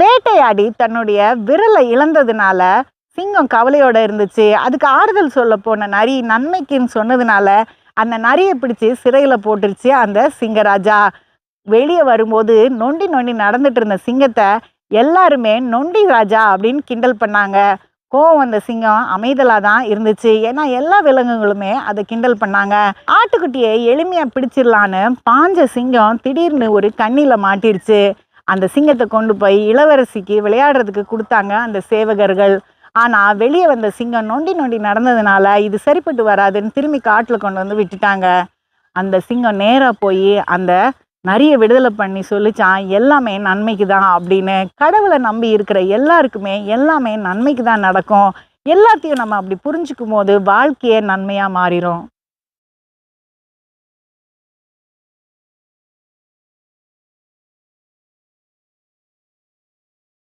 வேட்டையாடி தன்னுடைய விரலை இழந்ததுனால சிங்கம் கவலையோட இருந்துச்சு. அதுக்கு ஆறுதல் சொல்ல போன நரி நன்மைக்குன்னு சொன்னதுனால அந்த நரியை பிடிச்சி சிறையில் போட்டுருச்சு அந்த சிங்கராஜா. வெளியே வரும்போது நொண்டி நொண்டி நடந்துட்டு இருந்த சிங்கத்தை எல்லாருமே நொண்டி ராஜா அப்படின்னு கிண்டல் பண்ணாங்க. கோவம் அந்த சிங்கம் அமைதலாக தான் இருந்துச்சு. ஏன்னா எல்லா விலங்குகளுமே அதை கிண்டல் பண்ணாங்க. ஆட்டுக்குட்டியை எளிமையாக பிடிச்சிடலான்னு பாஞ்ச சிங்கம் திடீர்னு ஒரு கண்ணியில் மாட்டிருச்சு. அந்த சிங்கத்தை கொண்டு போய் இளவரசிக்கு விளையாடுறதுக்கு கொடுத்தாங்க அந்த சேவகர்கள். ஆனால் வெளியே வந்த சிங்கம் நொண்டி நொண்டி நடந்ததுனால இது சரிப்பட்டு வராதுன்னு திரும்பி காட்டில் கொண்டு வந்து விட்டுட்டாங்க. அந்த சிங்கம் நேராக போய் அந்த நிறைய விடுதலை பண்ணி சொல்லிச்சான் எல்லாமே நன்மைக்கு தான் அப்படின்னு கடவுளை நம்பி இருக்கிற எல்லாருக்குமே எல்லாமே நன்மைக்கு தான் நடக்கும். எல்லாத்தையும் நம்ம அப்படி புரிஞ்சுக்கும் போது வாழ்க்கையே நன்மையாக மாறிடும்